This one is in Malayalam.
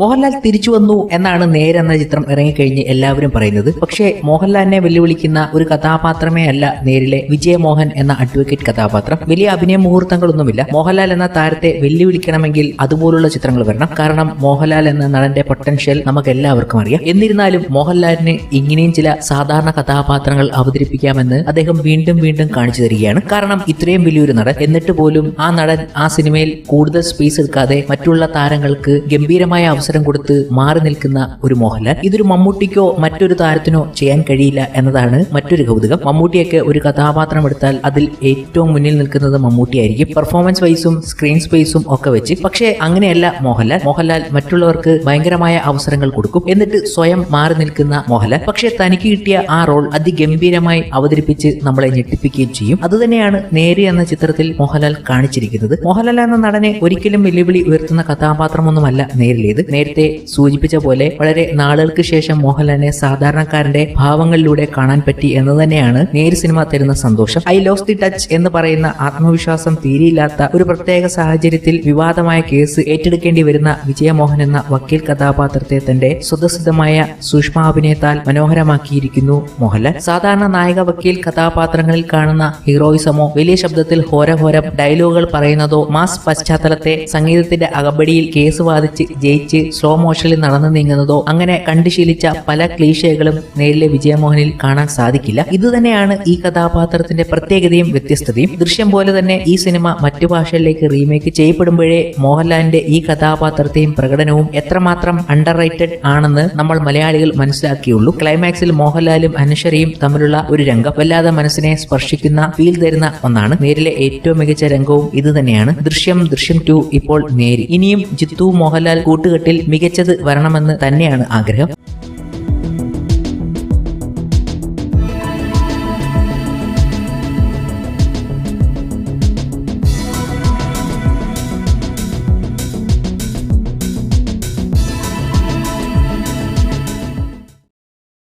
മോഹൻലാൽ തിരിച്ചു വന്നു എന്നാണ് നേരെ എന്ന ചിത്രം ഇറങ്ങിക്കഴിഞ്ഞ് എല്ലാവരും പറയുന്നത്. പക്ഷേ മോഹൻലാലിനെ വെല്ലുവിളിക്കുന്ന ഒരു കഥാപാത്രമേ അല്ല നേരിലെ വിജയമോഹൻ എന്ന അഡ്വക്കേറ്റ് കഥാപാത്രം. വലിയ അഭിനയ മുഹൂർത്തങ്ങളൊന്നുമില്ല. മോഹൻലാൽ എന്ന താരത്തെ വെല്ലുവിളിക്കണമെങ്കിൽ അതുപോലുള്ള ചിത്രങ്ങൾ വരണം. കാരണം മോഹൻലാൽ എന്ന നടന്റെ പൊട്ടൻഷ്യൽ നമുക്ക് എല്ലാവർക്കും അറിയാം. എന്നിരുന്നാലും മോഹൻലാലിന് ഇങ്ങനെയും ചില സാധാരണ കഥാപാത്രങ്ങൾ അവതരിപ്പിക്കാമെന്ന് അദ്ദേഹം വീണ്ടും വീണ്ടും കാണിച്ചു തരികയാണ്. കാരണം ഇത്രയും വലിയൊരു നടൻ എന്നിട്ട് പോലും ആ നടൻ ആ സിനിമയിൽ കൂടുതൽ സ്പേസ് എടുക്കാതെ മറ്റുള്ള താരങ്ങൾക്ക് ഗംഭീരമായ അവസരം കൊടുത്ത് മാറി നിൽക്കുന്ന ഒരു മോഹൻലാൽ. ഇതൊരു മമ്മൂട്ടിക്കോ മറ്റൊരു താരത്തിനോ ചെയ്യാൻ കഴിയില്ല എന്നതാണ് മറ്റൊരു കൗതുകം. മമ്മൂട്ടിയൊക്കെ ഒരു കഥാപാത്രം എടുത്താൽ അതിൽ ഏറ്റവും മുന്നിൽ നിൽക്കുന്നത് മമ്മൂട്ടിയായിരിക്കും. പെർഫോമൻസ് വൈസും സ്ക്രീൻ സ്പേസും ഒക്കെ വെച്ച്. പക്ഷേ അങ്ങനെയല്ല മോഹൻലാൽ. മോഹൻലാൽ മറ്റുള്ളവർക്ക് ഭയങ്കരമായ അവസരങ്ങൾ കൊടുക്കും. എന്നിട്ട് സ്വയം മാറി നിൽക്കുന്ന മോഹൻലാൽ. പക്ഷേ തനിക്ക് കിട്ടിയ ആ റോൾ അതിഗംഭീരമായി അവതരിപ്പിച്ച് നമ്മളെ ഞെട്ടിപ്പിക്കുകയും ചെയ്യും. അതുതന്നെയാണ് നേരി എന്ന ചിത്രത്തിൽ മോഹൻലാൽ കാണിച്ചിരിക്കുന്നത്. മോഹൻലാൽ എന്ന നടനെ ഒരിക്കലും വെല്ലുവിളി ഉയർത്തുന്ന കഥാപാത്രമൊന്നുമല്ല നേരിലേത്. നേരത്തെ സൂചിപ്പിച്ച പോലെ വളരെ നാളുകൾക്ക് ശേഷം മോഹൻലാലിനെ സാധാരണക്കാരന്റെ ഭാവങ്ങളിലൂടെ കാണാൻ പറ്റി എന്ന് തന്നെയാണ് നേര് സിനിമ തരുന്ന സന്തോഷം. ഐ ലോസ് ദി ടച്ച് എന്ന് പറയുന്ന ആത്മവിശ്വാസം തീരെയില്ലാത്ത ഒരു പ്രത്യേക സാഹചര്യത്തിൽ വിവാദമായ കേസ് ഏറ്റെടുക്കേണ്ടി വരുന്ന വിജയമോഹൻ എന്ന വക്കീൽ കഥാപാത്രത്തെ തന്റെ സ്വതസിദ്ധമായ സൂക്ഷ്മാഭിനയത്താൽ മനോഹരമാക്കിയിരിക്കുന്നു മോഹൻലാൽ. സാധാരണ നായക വക്കീൽ കഥാപാത്രങ്ങളിൽ കാണുന്ന ഹീറോയിസമോ വലിയ ശബ്ദത്തിൽ ഹോരഹോരം ഡയലോഗുകൾ പറയുന്നതോ മാസ് പശ്ചാത്തലത്തെ സംഗീതത്തിന്റെ അകമ്പടിയിൽ കേസ് വാദിച്ച് ജയിച്ച് സ്ലോ മോഷനിൽ നടന്നു നീങ്ങുന്നതോ അങ്ങനെ കണ്ടുശീലിച്ച പല ക്ലീശകളും നേരിലെ വിജയമോഹനിൽ കാണാൻ സാധിക്കില്ല. ഇതുതന്നെയാണ് ഈ കഥാപാത്രത്തിന്റെ പ്രത്യേകതയും വ്യത്യസ്തതയും. ദൃശ്യം പോലെ തന്നെ ഈ സിനിമ മറ്റു ഭാഷകളിലേക്ക് റീമേക്ക് ചെയ്യപ്പെടുമ്പോഴേ മോഹൻലാലിന്റെ ഈ കഥാപാത്രത്തെയും പ്രകടനവും എത്രമാത്രം അണ്ടർ റേറ്റഡ് ആണെന്ന് നമ്മൾ മലയാളികൾ മനസ്സിലാക്കിയുള്ളൂ. ക്ലൈമാക്സിൽ മോഹൻലാലും അനശ്വരയും തമ്മിലുള്ള ഒരു രംഗം വല്ലാതെ മനസ്സിനെ സ്പർശിക്കുന്ന ഫീൽ തരുന്ന ഒന്നാണ്. നേരിലെ ഏറ്റവും മികച്ച രംഗവും ഇത് തന്നെയാണ് ദൃശ്യം ദൃശ്യം ടു ഇപ്പോൾ നേരി. ഇനിയും ജിത്തു മോഹൻലാൽ കൂട്ടുകെട്ടിൽ മികച്ചത് വരണമെന്ന് തന്നെയാണ് ആഗ്രഹം.